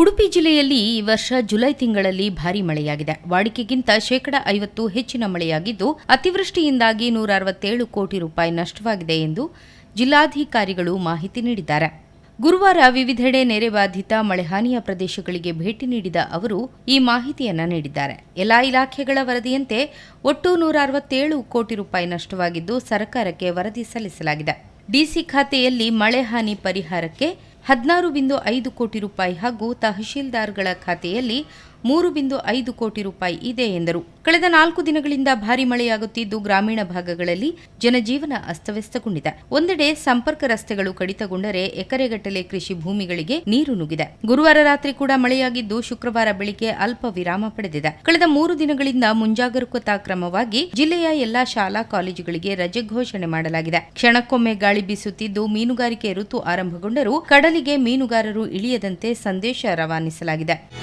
ಉಡುಪಿ ಜಿಲ್ಲೆಯಲ್ಲಿ ಈ ವರ್ಷ ಜುಲೈ ತಿಂಗಳಲ್ಲಿ ಭಾರಿ ಮಳೆಯಾಗಿದೆ. ವಾಡಿಕೆಗಿಂತ ಶೇಕಡ ಐವತ್ತು ಹೆಚ್ಚಿನ ಮಳೆಯಾಗಿದ್ದು, ಅತಿವೃಷ್ಟಿಯಿಂದಾಗಿ ನೂರ ಅರವತ್ತೇಳು ಕೋಟಿ ರೂಪಾಯಿ ನಷ್ಟವಾಗಿದೆ ಎಂದು ಜಿಲ್ಲಾಧಿಕಾರಿಗಳು ಮಾಹಿತಿ ನೀಡಿದ್ದಾರೆ. ಗುರುವಾರ ವಿವಿಧೆಡೆ ನೆರೆ ಬಾಧಿತ ಮಳೆಹಾನಿಯ ಪ್ರದೇಶಗಳಿಗೆ ಭೇಟಿ ನೀಡಿದ ಅವರು ಈ ಮಾಹಿತಿಯನ್ನ ನೀಡಿದ್ದಾರೆ. ಎಲ್ಲಾ ಇಲಾಖೆಗಳ ವರದಿಯಂತೆ ಒಟ್ಟು ನೂರ ಅರವತ್ತೇಳು ಕೋಟಿ ರೂಪಾಯಿ ನಷ್ಟವಾಗಿದ್ದು, ಸರ್ಕಾರಕ್ಕೆ ವರದಿ ಸಲ್ಲಿಸಲಾಗಿದೆ. ಡಿಸಿ ಖಾತೆಯಲ್ಲಿ ಮಳೆ ಹಾನಿ ಪರಿಹಾರಕ್ಕೆ ಹದಿನಾರು ಬಿಂದು ಐದು ಕೋಟಿ ರೂಪಾಯಿ ಹಾಗೂ ತಹಶೀಲ್ದಾರ್ಗಳ ಖಾತೆಯಲ್ಲಿ ಮೂರು ಬಿಂದು ಐದು ಕೋಟಿ ರೂಪಾಯಿ ಇದೆ ಎಂದರು. ಕಳೆದ ನಾಲ್ಕು ದಿನಗಳಿಂದ ಭಾರಿ ಮಳೆಯಾಗುತ್ತಿದ್ದು ಗ್ರಾಮೀಣ ಭಾಗಗಳಲ್ಲಿ ಜನಜೀವನ ಅಸ್ತವ್ಯಸ್ತಗೊಂಡಿದೆ. ಒಂದೆಡೆ ಸಂಪರ್ಕ ರಸ್ತೆಗಳು ಕಡಿತಗೊಂಡರೆ ಎಕರೆಗಟ್ಟಲೆ ಕೃಷಿ ಭೂಮಿಗಳಿಗೆ ನೀರು ನುಗ್ಗಿದೆ. ಗುರುವಾರ ರಾತ್ರಿ ಕೂಡ ಮಳೆಯಾಗಿದ್ದು ಶುಕ್ರವಾರ ಬೆಳಿಗ್ಗೆ ಅಲ್ಪ ವಿರಾಮ ಪಡೆದಿದೆ. ಕಳೆದ ಮೂರು ದಿನಗಳಿಂದ ಮುಂಜಾಗರೂಕತಾ ಕ್ರಮವಾಗಿ ಜಿಲ್ಲೆಯ ಎಲ್ಲಾ ಶಾಲಾ ಕಾಲೇಜುಗಳಿಗೆ ರಜೆ ಘೋಷಣೆ ಮಾಡಲಾಗಿದೆ. ಕ್ಷಣಕ್ಕೊಮ್ಮೆ ಗಾಳಿ ಬೀಸುತ್ತಿದ್ದು ಮೀನುಗಾರಿಕೆ ಋತು ಆರಂಭಗೊಂಡರೂ ಕಡಲಿಗೆ ಮೀನುಗಾರರು ಇಳಿಯದಂತೆ ಸಂದೇಶ ರವಾನಿಸಲಾಗಿದೆ.